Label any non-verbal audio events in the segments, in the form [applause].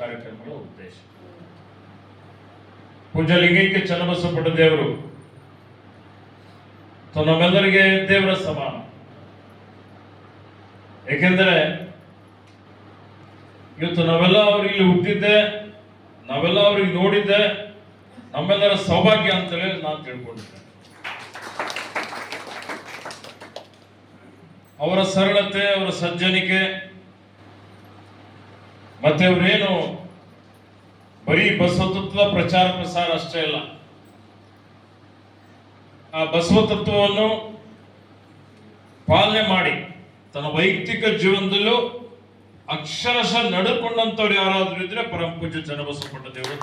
ಕಾರ್ಯಕ್ರಮಗಳ ಉದ್ದೇಶ. ಪೂಜಾ ಲಿಂಗೈಕ್ಯ ಚನ್ನಬಸವಪಟ್ಟ ದೇವರು. ನಮ್ಮೆಲ್ಲರಿಗೆ ದೇವರ ಸಮಾನ. ಏಕೆಂದರೆ, ಇವತ್ತು ನಾವೆಲ್ಲ ಅವ್ರಿಗೆ ಹುಟ್ಟಿದ್ದೆ, ನಾವೆಲ್ಲ ಅವ್ರಿಗೆ ನೋಡಿದ್ದೆ, ನಮ್ಮೆಲ್ಲರ ಸೌಭಾಗ್ಯ ಅಂತೇಳಿ ನಾನು ತಿಳ್ಕೊಂಡಿದ್ದೆ. ಅವರ ಸರಳತೆ, ಅವರ ಸಜ್ಜನಿಕೆ ಮತ್ತೆ ಅವರೇನು ಬರೀ ಬಸವತತ್ವದ ಪ್ರಚಾರ ಪ್ರಸಾರ ಅಷ್ಟೇ ಅಲ್ಲ ಆ ಬಸವತತ್ವವನ್ನು ಪಾಲನೆ ಮಾಡಿ ತನ್ನ ವೈಯಕ್ತಿಕ ಜೀವನದಲ್ಲೂ ಅಕ್ಷರಶಃ ನಡೆಕೊಂಡಂತವ್ರು ಯಾರಾದ್ರೂ ಇದ್ರೆ ಪರಮ ಪೂಜ್ಯ ಜನಬಸವಪಟ್ಟ ದೇವರು.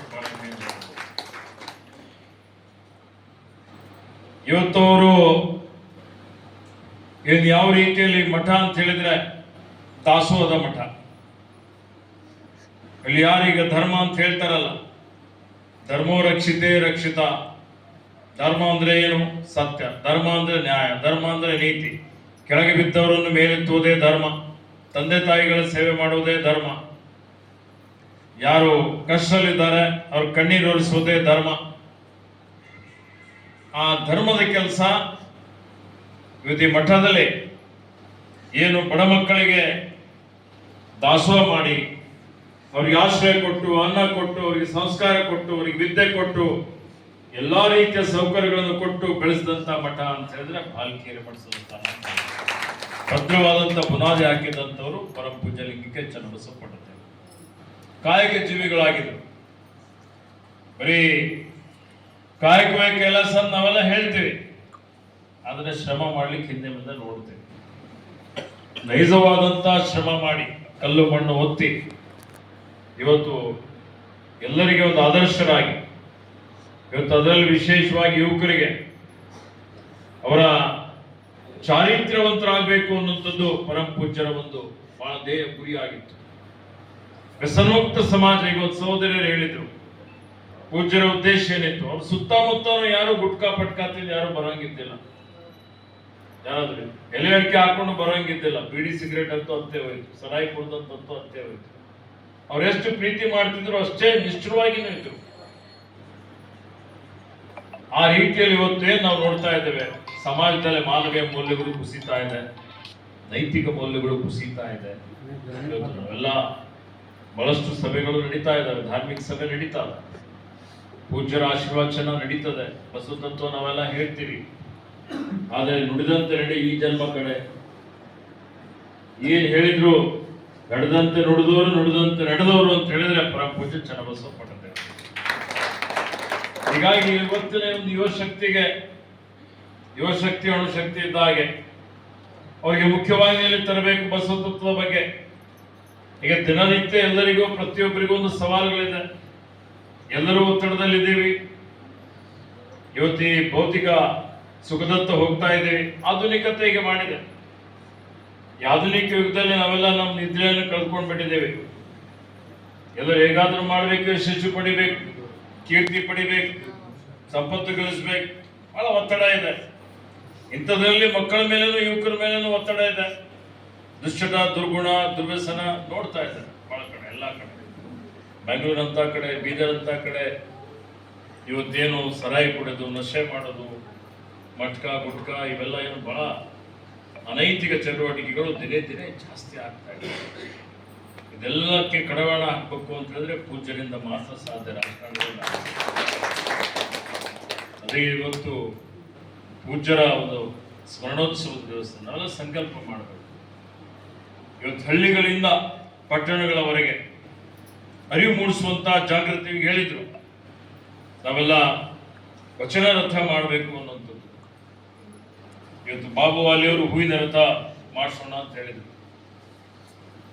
ಇವತ್ತು ಅವರು ಇನ್ನು ಯಾವ ರೀತಿಯಲ್ಲಿ ಮಠ ಅಂತ ಹೇಳಿದ್ರೆ ದಾಸೋಹದ ಮಠ ಇಲ್ಲಿ ಯಾರೀಗ ಧರ್ಮ ಅಂತ ಹೇಳ್ತಾರಲ್ಲ, ಧರ್ಮೋ ರಕ್ಷಿತೇ ರಕ್ಷಿತ. ಧರ್ಮ ಅಂದ್ರೆ ಏನು? ಸತ್ಯ. ಧರ್ಮ ಅಂದ್ರೆ ನ್ಯಾಯ. ಧರ್ಮ ಅಂದ್ರೆ ನೀತಿ. ಕೆಳಗೆ ಬಿದ್ದವರನ್ನು ಮೇಲೆತ್ತುವುದೇ ಧರ್ಮ. ತಂದೆ ತಾಯಿಗಳ ಸೇವೆ ಮಾಡುವುದೇ ಧರ್ಮ. ಯಾರು ಕಷ್ಟದಲ್ಲಿದ್ದಾರೆ, ಅವ್ರ ಕಣ್ಣೀರು ಒರೆಸುವುದೇ ಧರ್ಮ. ಆ ಧರ್ಮದ ಕೆಲಸ ಇವತ್ತಿ ಮಠದಲ್ಲಿ ಏನು ಬಡ ಮಕ್ಕಳಿಗೆ ದಾಸೋಹ ಮಾಡಿ ಅವ್ರಿಗೆ ಆಶ್ರಯ ಕೊಟ್ಟು, ಅನ್ನ ಕೊಟ್ಟು, ಅವರಿಗೆ ಸಂಸ್ಕಾರ ಕೊಟ್ಟು, ಅವರಿಗೆ ವಿದ್ಯೆ ಕೊಟ್ಟು, ಎಲ್ಲ ರೀತಿಯ ಸೌಕರ್ಯಗಳನ್ನು ಕೊಟ್ಟು ಬೆಳೆಸಿದಂತ ಮಠ ಅಂತ ಹೇಳಿದ್ರೆ ಬಾಲ್ಕಿಯರು ಮಠದಂತ ಭದ್ರವಾದಂತ ಬುನಾದಿ ಹಾಕಿದಂಥವರು ಪರಮ ಪೂಜಲಿಂಗಕ್ಕೆ ಲಿಂಗಕ್ಕೆ ಚನ್ನಬಸವಪಟ್ಟರು ಕಾಯಕ ಜೀವಿಗಳಾಗಿದ್ರು. ಬರೀ ಕಾಯಕವೇ ಕೆಲಸ ನಾವೆಲ್ಲ ಹೇಳ್ತೀವಿ. ಆದರೆ ಶ್ರಮ ಮಾಡ್ಲಿಕ್ಕೆ ಹಿಂದೆ ಮುಂದೆ ನೋಡ್ತೇವೆ. ನೈಜವಾದಂತ ಶ್ರಮ ಮಾಡಿ, ಕಲ್ಲು ಮಣ್ಣು ಒತ್ತಿ ಇವತ್ತು ಎಲ್ಲರಿಗೆ ಒಂದು ಆದರ್ಶರಾಗಿ, ಇವತ್ತು ಅದರಲ್ಲಿ ವಿಶೇಷವಾಗಿ ಯುವಕರಿಗೆ ಅವರ ಚಾರಿತ್ರ್ಯವಂತರಾಗಬೇಕು ಅನ್ನುವಂಥದ್ದು ಪರಮ ಪೂಜ್ಯರ ಒಂದು ಬಹಳ ದೇಹ ಗುರಿಯಾಗಿತ್ತು. ವ್ಯಸನೋಕ್ತ ಸಮಾಜ ಇವತ್ತು ಸಹೋದರಿಯರು ಹೇಳಿದ್ರು, ಪೂಜ್ಯರ ಉದ್ದೇಶ ಏನಿತ್ತು? ಅವ್ರ ಸುತ್ತಮುತ್ತ ಯಾರು ಗುಟ್ಕಾ ಪಟ್ಕಾ ತಿಂದು ಯಾರು ಬರಂಗಿದ್ದಿಲ್ಲ. ಯಾರಾದ್ರೂ ಎಲೆ ಅಡಿಕೆ ಹಾಕೊಂಡು ಬರಂಗಿದ್ದಿಲ್ಲ. ಬೀಡಿ ಸಿಗರೇಟ್ ಅಂತೂ ಅತ್ತೆ ಹೋಯ್ತು ಸರಾಯಿ ಕುಡ್ದಂತೂ ಅತ್ತೆ ಹೋಯ್ತು ಅವ್ರು ಎಷ್ಟು ಪ್ರೀತಿ ಮಾಡ್ತಿದ್ರು ಅಷ್ಟೇ ನಿಷ್ಠುರವಾಗಿ ಇದ್ರು ಆ ರೀತಿಯಲ್ಲಿ ಇವತ್ತು ಏನ್ ನಾವು ನೋಡ್ತಾ ಇದ್ದೇವೆ? ಸಮಾಜದಲ್ಲಿ ಮಾನವೀಯ ಮೌಲ್ಯಗಳು ಕುಸಿತಾ ಇದೆ. ನೈತಿಕ ಮೌಲ್ಯಗಳು ಕುಸಿತಾ ಇದೆ. ಎಲ್ಲ ಬಹಳಷ್ಟು ಸಭೆಗಳು ನಡೀತಾ ಇದ್ದಾವೆ. ಧಾರ್ಮಿಕ ಸಭೆ ನಡೀತಾ ಇದೆ ಪೂಜ್ಯರ ಆಶೀರ್ವಾಚನ ನಡೀತದೆ. ಬಸವ ತತ್ವ ನಾವೆಲ್ಲ ಹೇಳ್ತೀವಿ. ಆದರೆ ನುಡಿದಂತೆ ನಡೆ ಈ ಜನ್ಮ ಕಡೆ. ಏನ್ ಹೇಳಿದ್ರು? ನಡೆದಂತೆ ನುಡಿದವರು, ನುಡಿದಂತೆ ನಡೆದವರು ಅಂತ ಹೇಳಿದ್ರೆ ಪರಮ ಪೂಜ್ಯ ಚನ್ನಬಸವ ಪಟ್ಟದೇವರು ಹೀಗಾಗಿ ಇವತ್ತಿನ ಒಂದು ಯುವಶಕ್ತಿಗೆ ಯುವಶಕ್ತಿ ಯುವ ಶಕ್ತಿ ಅಣುಶಕ್ತಿ ಇದ್ದ ಹಾಗೆ ಅವರಿಗೆ ಮುಖ್ಯವಾಹಿನಿಯಲ್ಲಿ ತರಬೇಕು ಬಸವತತ್ವದ ಬಗ್ಗೆ? ಈಗ ದಿನನಿತ್ಯ ಎಲ್ಲರಿಗೂ, ಪ್ರತಿಯೊಬ್ಬರಿಗೂ ಒಂದು ಸವಾಲುಗಳಿದೆ. ಎಲ್ಲರೂ ಒತ್ತಡದಲ್ಲಿದ್ದೀವಿ. ಇವತ್ತಿ ಭೌತಿಕ ಸುಖದತ್ತ ಹೋಗ್ತಾ ಇದ್ದೀವಿ. ಆಧುನಿಕತೆ ಹೀಗೆ ಮಾಡಿದೆ. ಆಧುನಿಕ ಯುಗದಲ್ಲಿ ನಾವೆಲ್ಲ ನಮ್ಮ ನಿದ್ರೆಯನ್ನು ಕಳ್ಕೊಂಡು ಬಿಟ್ಟಿದ್ದೇವೆ ಎಲ್ಲರೂ ಹೇಗಾದರೂ ಮಾಡಬೇಕು ಶಿಶು ಪಡಿಬೇಕು, ಕೀರ್ತಿ ಪಡಿಬೇಕು, ಸಂಪತ್ತು ಗಳಿಸ್ಬೇಕು. ಬಹಳ ಒತ್ತಡ ಇದೆ. ಇಂಥದ್ರಲ್ಲಿ ಮಕ್ಕಳ ಮೇಲೇನು ಯುವಕರ ಮೇಲೇನು ಒತ್ತಡ ಇದೆ. ದುಶ್ಚಟ, ದುರ್ಗುಣ, ದುರ್ವ್ಯಸನ ನೋಡ್ತಾ ಇದ್ದಾರೆ ಬಹಳ ಕಡೆ, ಎಲ್ಲ ಕಡೆ. ಬೆಂಗಳೂರು ಅಂತ ಕಡೆ ಬೀದರ್ ಅಂತ ಕಡೆ ಇವತ್ತೇನು ಸರಾಯಿ ಕುಡಿಯೋದು ನಶೆ ಮಾಡೋದು, ಮಟ್ಕ, ಗುಟ್ಕ ಇವೆಲ್ಲ ಏನು ಬಹಳ ಅನೈತಿಕ ಚಟುವಟಿಕೆಗಳು ದಿನೇ ದಿನೇ ಜಾಸ್ತಿ ಆಗ್ತಾ ಇದೆ. ಇದೆಲ್ಲಕ್ಕೆ ಕಡವಾಣ ಹಾಕಬೇಕು ಅಂತ ಹೇಳಿದ್ರೆ ಪೂಜ್ಯರಿಂದ ಮಾತ್ರ ಸಾಧ್ಯ ರಾಜಕಾರಣದಿಂದ ಅದೇ ಇವತ್ತು ಪೂಜ್ಯರ ಒಂದು ಸ್ಮರಣೋತ್ಸವದ ದಿವಸ ನಾವೆಲ್ಲ ಸಂಕಲ್ಪ ಮಾಡಬೇಕು. ಇವತ್ತು ಹಳ್ಳಿಗಳಿಂದ ಪಟ್ಟಣಗಳವರೆಗೆ ಅರಿವು ಮೂಡಿಸುವಂತಹ ಜಾಗೃತಿ ಹೇಳಿದ್ರು. ನಾವೆಲ್ಲ ವಚನ ರಥ ಮಾಡಬೇಕು ಇವತ್ತು ಬಾಬು ವಾಲಿಯವರು ಹೂವಿನ ರಥ ಮಾಡಿಸೋಣ ಅಂತ ಹೇಳಿದರು.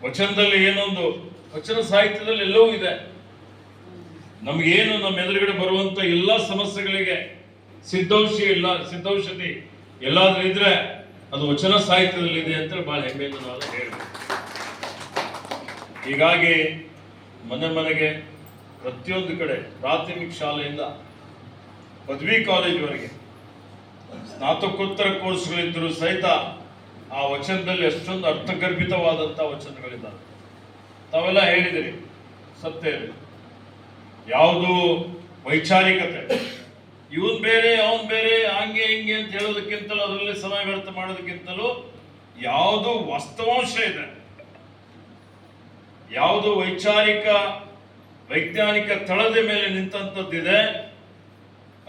ವಚನದಲ್ಲಿ ಏನೊಂದು, ವಚನ ಸಾಹಿತ್ಯದಲ್ಲಿ ಎಲ್ಲವೂ ಇದೆ. ನಮಗೇನು ನಮ್ಮ ಎದುರುಗಡೆ ಬರುವಂತ ಎಲ್ಲ ಸಮಸ್ಯೆಗಳಿಗೆ ಸಿದ್ಧೌಷಧಿ ಇಲ್ಲ, ಸಿದ್ಧೌಷಧಿ ಎಲ್ಲಾದ್ರೂ ಇದ್ರೆ ಅದು ವಚನ ಸಾಹಿತ್ಯದಲ್ಲಿ ಇದೆ ಅಂತ ಬಹಳ ಹೆಮ್ಮೆಯಿಂದ ನಾವು ಹೇಳ್ಬೇಕು. ಹೀಗಾಗಿ ಮನೆ ಮನೆಗೆ ಪ್ರತಿಯೊಂದು ಕಡೆ ಪ್ರಾಥಮಿಕ ಶಾಲೆಯಿಂದ ಪದವಿ ಕಾಲೇಜುವರೆಗೆ ಸ್ನಾತಕೋತ್ತರ ಕೋರ್ಸ್ಗಳಿದ್ದರೂ ಸಹಿತ ಆ ವಚನದಲ್ಲಿ ಎಷ್ಟೊಂದು ಅರ್ಥಗರ್ಭಿತವಾದಂಥ ವಚನಗಳಿದ್ದಾವೆ. ತಾವೆಲ್ಲ ಹೇಳಿದಿರಿ, ಸತ್ಯ ಇದೆ ಯಾವುದು ವೈಚಾರಿಕತೆ. ಇವನ್ ಬೇರೆ, ಅವನ್ ಬೇರೆ, ಹಂಗೆ, ಹಿಂಗೆ ಅಂತ ಹೇಳೋದಕ್ಕಿಂತಲೂ, ಅದರಲ್ಲಿ ಸಮಯ ವ್ಯರ್ಥ ಮಾಡೋದಕ್ಕಿಂತಲೂ ಯಾವುದು ವಾಸ್ತವಾಂಶ ಇದೆ. ಯಾವುದು ವೈಚಾರಿಕ, ವೈಜ್ಞಾನಿಕ ತಳದ ಮೇಲೆ ನಿಂತಂಥದ್ದಿದೆ.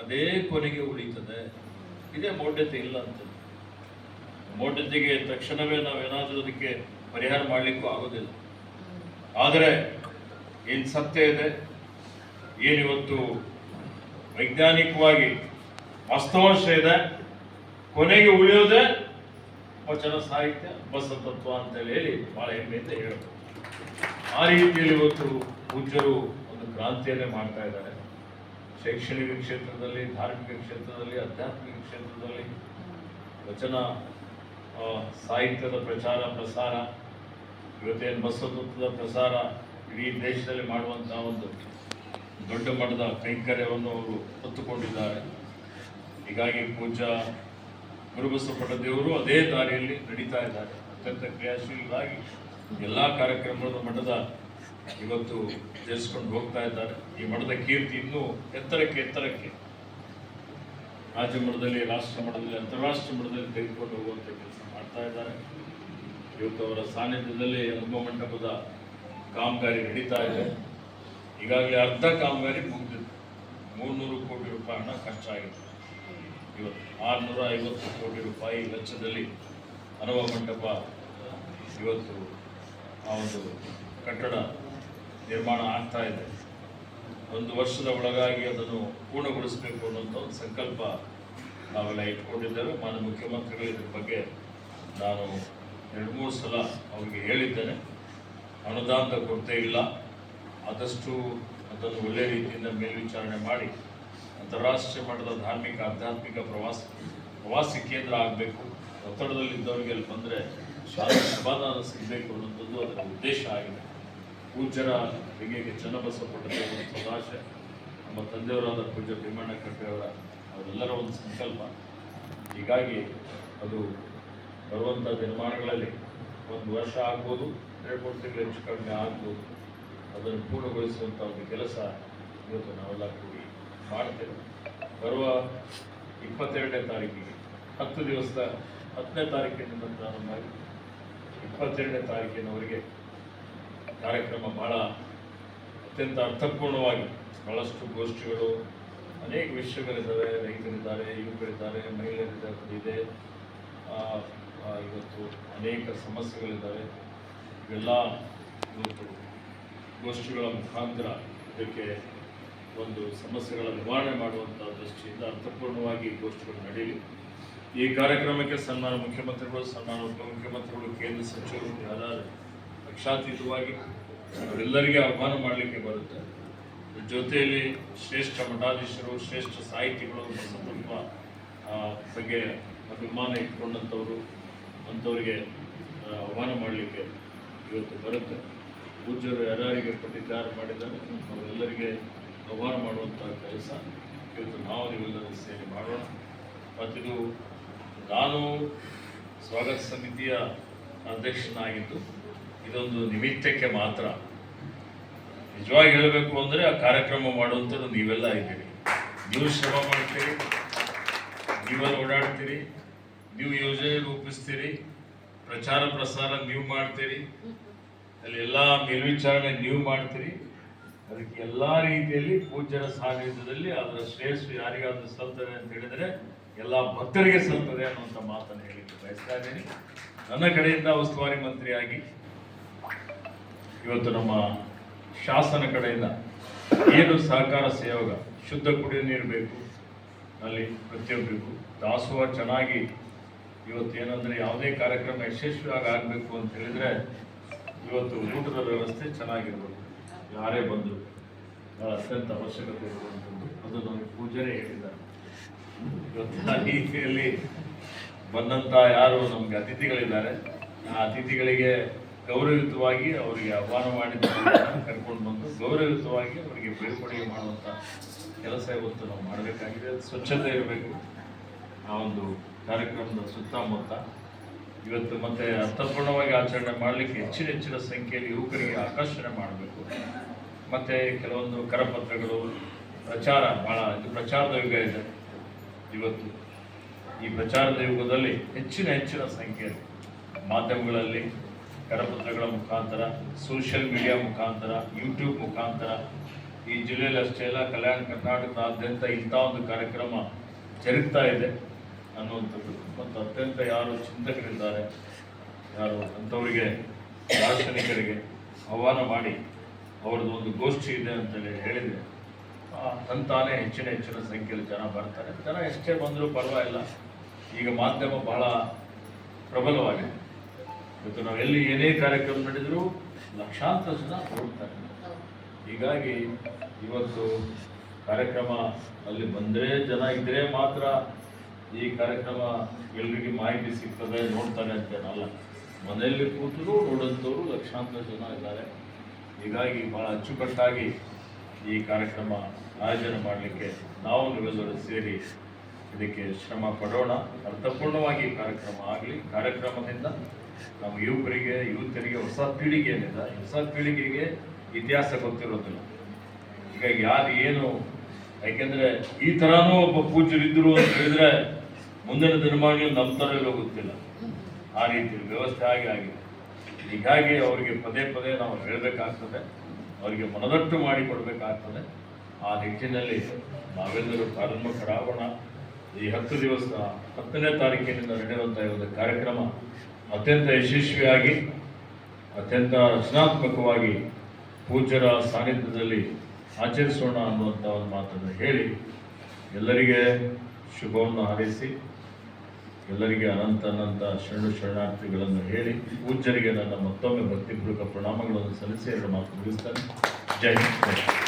ಅದೇ ಕೊನೆಗೆ ಉಳಿತದೆ. ಇದೇ ಮೌಢ್ಯತೆ ಇಲ್ಲ ಅಂತ ಮೌಢ್ಯತೆಗೆ ತಕ್ಷಣವೇ ನಾವೇನಾದರೂ ಅದಕ್ಕೆ ಪರಿಹಾರ ಮಾಡಲಿಕ್ಕೂ ಆಗೋದಿಲ್ಲ. ಆದರೆ ಏನು ಸತ್ಯ ಇದೆ? ಏನಿವತ್ತು ವೈಜ್ಞಾನಿಕವಾಗಿ ವಾಸ್ತವಾಂಶ ಇದೆ? ಕೊನೆಗೆ ಉಳಿಯೋದೇ ವಚನ ಸಾಹಿತ್ಯ ಬಸತತ್ವ ಅಂತೇಳಿ ಹೇಳಿ ಬಹಳ ಹೆಮ್ಮೆಯಿಂದ ಹೇಳಬಹುದು ಆ ರೀತಿಯಲ್ಲಿ ಇವತ್ತು ಪೂಜ್ಯರು ಒಂದು ಕ್ರಾಂತಿಯನ್ನೇ ಮಾಡ್ತಾ ಇದ್ದಾರೆ. ಶೈಕ್ಷಣಿಕ ಕ್ಷೇತ್ರದಲ್ಲಿ, ಧಾರ್ಮಿಕ ಕ್ಷೇತ್ರದಲ್ಲಿ, ಆಧ್ಯಾತ್ಮಿಕ ಕ್ಷೇತ್ರದಲ್ಲಿ ವಚನ ಸಾಹಿತ್ಯದ ಪ್ರಚಾರ, ಪ್ರಸಾರ, ಇವತ್ತೇನು ಬಸವತತ್ವದ ಪ್ರಸಾರ ಇಡೀ ದೇಶದಲ್ಲಿ ಮಾಡುವಂಥ ಒಂದು ದೊಡ್ಡ ಮಟ್ಟದ ಕೈಂಕರ್ಯವನ್ನು ಅವರು ಹೊತ್ತುಕೊಂಡಿದ್ದಾರೆ. ಹೀಗಾಗಿ ಪೂಜಾ ಗುರುಬಸವಪಟ್ಟದೇವರು ಅದೇ ದಾರಿಯಲ್ಲಿ ನಡೀತಾ ಇದ್ದಾರೆ. ಅತ್ಯಂತ ಕ್ರಿಯಾಶೀಲರಾಗಿ ಎಲ್ಲ ಕಾರ್ಯಕ್ರಮಗಳ ಮಠದ ಇವತ್ತು ಜರಿಸ್ಕೊಂಡು ಹೋಗ್ತಾ ಇದ್ದಾರೆ. ಈ ಮಠದ ಕೀರ್ತಿ ಇನ್ನೂ ಎತ್ತರಕ್ಕೆ ಎತ್ತರಕ್ಕೆ. ರಾಜ್ಯ ಮಟ್ಟದಲ್ಲಿ ರಾಷ್ಟ್ರ ಮಟ್ಟದಲ್ಲಿ ಅಂತಾರಾಷ್ಟ್ರೀಯ ಮಟ್ಟದಲ್ಲಿ ತೆಗೆದುಕೊಂಡು ಹೋಗುವಂಥ ಕೆಲಸ ಮಾಡ್ತಾ ಇದ್ದಾರೆ. ಇವತ್ತು ಅವರ ಸಾನ್ನಿಧ್ಯದಲ್ಲಿ ಅನುಭವ ಮಂಟಪದ ಕಾಮಗಾರಿ ನಡೀತಾ ಇದೆ. ಈಗಾಗಲೇ ಅರ್ಧ ಕಾಮಗಾರಿ ಮುಗಿದಿದೆ. ಮೂರ್ನೂರು ಕೋಟಿ ರೂಪಾಯಿ ಹಣ ಖರ್ಚಾಗಿದೆ ಇವತ್ತು ಆರುನೂರ ಐವತ್ತು ಕೋಟಿ ರೂಪಾಯಿ ವೆಚ್ಚದಲ್ಲಿ ಅನುಭವ ಮಂಟಪ ಇವತ್ತು ಆ ಒಂದು ಕಟ್ಟಡ ನಿರ್ಮಾಣ ಆಗ್ತಾ ಇದೆ. ಒಂದು ವರ್ಷದ ಒಳಗಾಗಿ ಅದನ್ನು ಪೂರ್ಣಗೊಳಿಸಬೇಕು ಅನ್ನೋಂಥ ಒಂದು ಸಂಕಲ್ಪ ನಾವೆಲ್ಲ ಇಟ್ಕೊಂಡಿದ್ದೇವೆ. ಮಾನ್ಯ ಮುಖ್ಯಮಂತ್ರಿಗಳು ಇದ್ರ ಬಗ್ಗೆ ನಾನು ಎರಡು, ಮೂರು ಸಲ ಅವರಿಗೆ ಹೇಳಿದ್ದೇನೆ. ಅನುದಾನದ ಕೊರತೆ ಇಲ್ಲ. ಆದಷ್ಟು ಅದನ್ನು ಒಳ್ಳೆಯ ರೀತಿಯಿಂದ ಮೇಲ್ವಿಚಾರಣೆ ಮಾಡಿ ಅಂತಾರಾಷ್ಟ್ರೀಯ ಮಟ್ಟದ ಧಾರ್ಮಿಕ, ಆಧ್ಯಾತ್ಮಿಕ ಪ್ರವಾಸ, ಪ್ರವಾಸಿ ಕೇಂದ್ರ ಆಗಬೇಕು. ಒತ್ತಡದಲ್ಲಿದ್ದವರಿಗೆ ಅಲ್ಲಿ ಬಂದರೆ ಸಮಾಧಾನ ಸಿಗಬೇಕು ಅನ್ನೋಂಥದ್ದು ಅದರ ಉದ್ದೇಶ ಆಗಿದೆ. ಪೂಜ್ಯರ ಹಿರಿಯಗೆ ಚನ್ನಬಸವಪಟ್ಟ ಒಂದು ಸದಾಶೆ ನಮ್ಮ ತಂದೆಯವರಾದ ಪೂಜ್ಯ ಭೀಮಣ್ಣ ಕಟ್ಟೆಯವರ ಅವರೆಲ್ಲರ ಒಂದು ಸಂಕಲ್ಪ. ಹೀಗಾಗಿ ಅದು ಬರುವಂಥ ದಿನಮಾನಗಳಲ್ಲಿ ಒಂದು ವರ್ಷ ಆಗ್ಬೋದು, ಎರಡು, ಮೂರು ತಿಂಗಳು ಹೆಚ್ಚು ಕಡಿಮೆ ಆಗ್ಬೋದು. ಅದನ್ನು ಪೂರ್ಣಗೊಳಿಸುವಂಥ ಒಂದು ಕೆಲಸ ಇವತ್ತು ನಾವೆಲ್ಲ ಕೂಡಿ ಮಾಡ್ತೇವೆ. ಬರುವ ಇಪ್ಪತ್ತೆರಡನೇ ತಾರೀಕಿಗೆ, ಹತ್ತು ದಿವಸದ ಹತ್ತನೇ ತಾರೀಕಿನಿಂದ ಪ್ರಾರಂಭ ಆಗಿ ಇಪ್ಪತ್ತೆರಡನೇ ತಾರೀಕಿನವರೆಗೆ ಕಾರ್ಯಕ್ರಮ ಬಹಳ ಅತ್ಯಂತ ಅರ್ಥಪೂರ್ಣವಾಗಿ ಬಹಳಷ್ಟು ಗೋಷ್ಠಿಗಳು ಅನೇಕ ವಿಷಯಗಳಿದ್ದಾವೆ. ರೈತರಿದ್ದಾರೆ, ಯುವಕರಿದ್ದಾರೆ, ಮಹಿಳೆಯರಿದ್ದಾರೆ ಇವತ್ತು ಅನೇಕ ಸಮಸ್ಯೆಗಳಿದ್ದಾವೆ. ಇವೆಲ್ಲ ಇವತ್ತು ಗೋಷ್ಠಿಗಳ ಮುಖಾಂತರ ಇದಕ್ಕೆ ಒಂದು ಸಮಸ್ಯೆಗಳ ನಿವಾರಣೆ ಮಾಡುವಂಥ ದೃಷ್ಟಿಯಿಂದ ಅರ್ಥಪೂರ್ಣವಾಗಿ ಗೋಷ್ಠಿಗಳು ನಡೆಯಲಿ. ಈ ಕಾರ್ಯಕ್ರಮಕ್ಕೆ ಸನ್ಮಾನ ಮುಖ್ಯಮಂತ್ರಿಗಳು ಸನ್ಮಾನ ಉಪಮುಖ್ಯಮಂತ್ರಿಗಳು ಕೇಂದ್ರ ಸಚಿವರು ಯಾರು ಪಕ್ಷಾತೀತವಾಗಿ ಅವರೆಲ್ಲರಿಗೆ ಆಹ್ವಾನ ಮಾಡಲಿಕ್ಕೆ ಬರುತ್ತೆ. ಜೊತೆಯಲ್ಲಿ ಶ್ರೇಷ್ಠ ಮಠಾಧೀಶರು ಶ್ರೇಷ್ಠ ಸಾಹಿತಿಗಳು ಆ, ಬಗ್ಗೆ ಅಭಿಮಾನ ಇಟ್ಕೊಂಡಂಥವರು ಅಂಥವ್ರಿಗೆ ಆಹ್ವಾನ ಮಾಡಲಿಕ್ಕೆ ಇವತ್ತು ಬರುತ್ತೆ. ಪೂಜ್ಯರು ಯಾರ್ಯಾರಿಗೆ ಪ್ರತಿಕಾರ ಮಾಡಿದ್ದಾರೆ ಅವರೆಲ್ಲರಿಗೆ ಆಹ್ವಾನ ಮಾಡುವಂಥ ಕೆಲಸ ಇವತ್ತು ನಾವು ನೀವೆಲ್ಲರೂ ಸೇರಿ ಮಾಡೋಣ. ಮತ್ತಿದು ನಾನು ಸ್ವಾಗತ ಸಮಿತಿಯ ಅಧ್ಯಕ್ಷನಾಗಿದ್ದು ಇದೊಂದು ನಿಮಿತ್ತಕ್ಕೆ ಮಾತ್ರ. ನಿಜವಾಗಿ ಹೇಳಬೇಕು ಅಂದರೆ ಆ ಕಾರ್ಯಕ್ರಮ ಮಾಡುವಂಥದ್ದು ನೀವೆಲ್ಲ ಇದ್ದೀರಿ. ನೀವು ಶ್ರಮ ಮಾಡ್ತೀರಿ, ನೀವೆಲ್ಲ ಓಡಾಡ್ತೀರಿ, ನೀವು ಯೋಜನೆ ರೂಪಿಸ್ತೀರಿ, ಪ್ರಚಾರ ಪ್ರಸಾರ ನೀವು ಮಾಡ್ತೀರಿ, ಅಲ್ಲಿ ಎಲ್ಲ ಮೇಲ್ವಿಚಾರಣೆ ನೀವು ಮಾಡ್ತೀರಿ. ಅದಕ್ಕೆ ಎಲ್ಲ ರೀತಿಯಲ್ಲಿ ಪೂಜ್ಯರ ಸಾನ್ನಿಧ್ಯದಲ್ಲಿ ಅದರ ಶ್ರೇಷ್ಠ ಯಾರಿಗಾದ್ರೂ ಸಲ್ತದೆ ಅಂತ ಹೇಳಿದರೆ ಎಲ್ಲ ಭಕ್ತರಿಗೆ ಸಲ್ತದೆ ಅನ್ನುವಂಥ ಮಾತನ್ನು ಹೇಳಿದ್ದು ಬಯಸ್ತಾ ಇದ್ದೀನಿ. ನನ್ನ ಕಡೆಯಿಂದ ಉಸ್ತುವಾರಿ ಮಂತ್ರಿಯಾಗಿ ಇವತ್ತು ನಮ್ಮ ಶಾಸನ ಕಡೆಯಿಂದ ಏನು ಸಹಕಾರ ಸಹಯೋಗ, ಶುದ್ಧ ಕುಡಿಯೋ ನೀರು ಬೇಕು, ಅಲ್ಲಿ ಪ್ರತಿಯೊಬ್ಬರಿಗೂ ದಾಸೋಹ ಚೆನ್ನಾಗಿ ಇವತ್ತು ಏನಂದರೆ ಯಾವುದೇ ಕಾರ್ಯಕ್ರಮ ಯಶಸ್ವಿಯಾಗಿ ಆಗಬೇಕು ಅಂತ ಹೇಳಿದರೆ ಇವತ್ತು ಊಟದ ವ್ಯವಸ್ಥೆ ಚೆನ್ನಾಗಿರ್ಬೋದು ಯಾರೇ ಬಂದರು ಅತ್ಯಂತ ಅವಶ್ಯಕತೆ ಇರುವಂಥದ್ದು. ಅದು ನಮಗೆ ಪೂಜಾರಿ ಹೇಳಿದ್ದಾರೆ. ಇವತ್ತಿನ ರೀತಿಯಲ್ಲಿ ಬಂದಂಥ ಯಾರು ನಮಗೆ ಅತಿಥಿಗಳಿದ್ದಾರೆ. ಆ ಅತಿಥಿಗಳಿಗೆ ಗೌರವಯುತವಾಗಿ ಅವರಿಗೆ ಆಹ್ವಾನ ಮಾಡಿದ [coughs] ಕರ್ಕೊಂಡು ಬಂದು ಗೌರವಯುತವಾಗಿ ಅವರಿಗೆ ಬೀಳ್ಕೊಡುಗೆ ಮಾಡುವಂಥ ಕೆಲಸ ಇವತ್ತು ನಾವು ಮಾಡಬೇಕಾಗಿದೆ. ಸ್ವಚ್ಛತೆ ಇರಬೇಕು. ಆ ಒಂದು ಕಾರ್ಯಕ್ರಮದ ಸುತ್ತಮುತ್ತ ಇವತ್ತು ಮತ್ತೆ ಅರ್ಥಪೂರ್ಣವಾಗಿ ಆಚರಣೆ ಮಾಡಲಿಕ್ಕೆ ಹೆಚ್ಚಿನ ಹೆಚ್ಚಿನ ಸಂಖ್ಯೆಯಲ್ಲಿ ಯುವಕರಿಗೆ ಆಕರ್ಷಣೆ ಮಾಡಬೇಕು. ಮತ್ತು ಕೆಲವೊಂದು ಕರಪತ್ರಗಳು, ಪ್ರಚಾರ ಭಾಳ ಇದು ಪ್ರಚಾರದ ಯುಗ ಇದೆ. ಇವತ್ತು ಈ ಪ್ರಚಾರದ ಯುಗದಲ್ಲಿ ಹೆಚ್ಚಿನ ಹೆಚ್ಚಿನ ಸಂಖ್ಯೆಯಲ್ಲಿ ಮಾಧ್ಯಮಗಳಲ್ಲಿ ಕರಪತ್ರಗಳ ಮುಖಾಂತರ ಸೋಷಿಯಲ್ ಮೀಡಿಯಾ ಮುಖಾಂತರ ಯೂಟ್ಯೂಬ್ ಮುಖಾಂತರ, ಈ ಜಿಲ್ಲೆಯಲ್ಲಿ ಅಷ್ಟೇ ಅಲ್ಲ, ಕಲ್ಯಾಣ ಕರ್ನಾಟಕದಾದ್ಯಂತ ಇಂಥ ಒಂದು ಕಾರ್ಯಕ್ರಮ ಜರುಗ್ತಾ ಇದೆ ಅನ್ನುವಂಥದ್ದು. ಮತ್ತು ಅತ್ಯಂತ ಯಾರು ಚಿಂತಕರಿದ್ದಾರೆ, ಯಾರು ಅಂಥವರಿಗೆ, ದಾರ್ಶನಿಕರಿಗೆ ಆಹ್ವಾನ ಮಾಡಿ ಅವ್ರದ್ದು ಒಂದು ಗೋಷ್ಠಿ ಇದೆ ಅಂತೇಳಿ ಹೇಳಿದರೆ ತಂತಾನೇ ಹೆಚ್ಚಿನ ಹೆಚ್ಚಿನ ಸಂಖ್ಯೆಯಲ್ಲಿ ಜನ ಬರ್ತಾರೆ. ಜನ ಎಷ್ಟೇ ಬಂದರೂ ಪರವಾಗಿಲ್ಲ. ಈಗ ಮಾಧ್ಯಮ ಬಹಳ ಪ್ರಬಲವಾಗಿದೆ. ಇವತ್ತು ನಾವು ಎಲ್ಲಿ ಏನೇ ಕಾರ್ಯಕ್ರಮ ನಡೆದರೂ ಲಕ್ಷಾಂತರ ಜನ ನೋಡ್ತಾರೆ ಹೀಗಾಗಿ ಇವತ್ತು ಕಾರ್ಯಕ್ರಮ ಅಲ್ಲಿ ಬಂದರೆ ಜನ ಇದ್ದರೆ ಮಾತ್ರ ಈ ಕಾರ್ಯಕ್ರಮ ಎಲ್ರಿಗೆ ಮಾಹಿತಿ ಸಿಗ್ತದೆ, ನೋಡ್ತಾರೆ ಅಂತೇನಲ್ಲ ಮನೆಯಲ್ಲಿ ಕೂತರೂ ನೋಡೋಂಥವ್ರು ಲಕ್ಷಾಂತರ ಜನ ಇದ್ದಾರೆ. ಹೀಗಾಗಿ ಭಾಳ ಅಚ್ಚುಕಟ್ಟಾಗಿ ಈ ಕಾರ್ಯಕ್ರಮ ಆಯೋಜನೆ ಮಾಡಲಿಕ್ಕೆ ನಾವು ನೀವೆಲ್ಲರೂ ಸೇರಿ ಇದಕ್ಕೆ ಶ್ರಮ ಪಡೋಣ. ಅರ್ಥಪೂರ್ಣವಾಗಿ ಕಾರ್ಯಕ್ರಮ ಆಗಲಿ, ಕಾರ್ಯಕ್ರಮದಿಂದ ನಮ್ಮ ಯುವಕರಿಗೆ ಯುವತರಿಗೆ ಹೊಸ ಪೀಳಿಗೆ ಏನಿಲ್ಲ ಹೊಸ ಪೀಳಿಗೆಗೆ ಇತಿಹಾಸ ಗೊತ್ತಿರೋದಿಲ್ಲ. ಹೀಗಾಗಿ ಯಾರು ಏನು, ಯಾಕೆಂದ್ರೆ ಈ ಥರನೂ ಒಬ್ಬ ಪೂಜ್ಯರಿದ್ದರು ಅಂತ ಹೇಳಿದರೆ ಮುಂದಿನ ದಿನಮಾನಗಳು ನಮ್ಮ ಥರ ಇರೋ ಗೊತ್ತಿಲ್ಲ ಆ ರೀತಿ ವ್ಯವಸ್ಥೆ ಆಗಿ ಆಗಿದೆ. ಹೀಗಾಗಿ ಅವರಿಗೆ ಪದೇ ಪದೇ ನಾವು ಹೇಳಬೇಕಾಗ್ತದೆ, ಅವರಿಗೆ ಮನದಟ್ಟು ಮಾಡಿಕೊಡ್ಬೇಕಾಗ್ತದೆ. ಆ ನಿಟ್ಟಿನಲ್ಲಿ ನಾವೆಲ್ಲರೂ ಕಾರ್ಯೋನ್ಮುಖರಾಗೋಣ ಈ ಹತ್ತು ದಿವಸ ಹತ್ತನೇ ತಾರೀಕಿನಿಂದ ನಡೆಯುವಂಥ ಒಂದು ಕಾರ್ಯಕ್ರಮ ಅತ್ಯಂತ ಯಶಸ್ವಿಯಾಗಿ, ಅತ್ಯಂತ ರಚನಾತ್ಮಕವಾಗಿ ಪೂಜ್ಯರ ಸಾನ್ನಿಧ್ಯದಲ್ಲಿ ಆಚರಿಸೋಣ ಅನ್ನುವಂಥ ಒಂದು ಮಾತನ್ನು ಹೇಳಿ, ಎಲ್ಲರಿಗೆ ಶುಭವನ್ನು ಹಾರೈಸಿ, ಎಲ್ಲರಿಗೆ ಅನಂತ ಅನಂತ ಶರಣು ಶರಣಾರ್ಥಿಗಳನ್ನು ಹೇಳಿ, ಪೂಜ್ಯರಿಗೆ ನನ್ನ ಮತ್ತೊಮ್ಮೆ ಭಕ್ತಿಪೂರ್ವಕ ಪ್ರಣಾಮಗಳನ್ನು ಸಲ್ಲಿಸಿ, ಎರಡು ಮಾತು ಮುಗಿಸ್ತಾನೆ ಜೈ ಹಿಂದ್.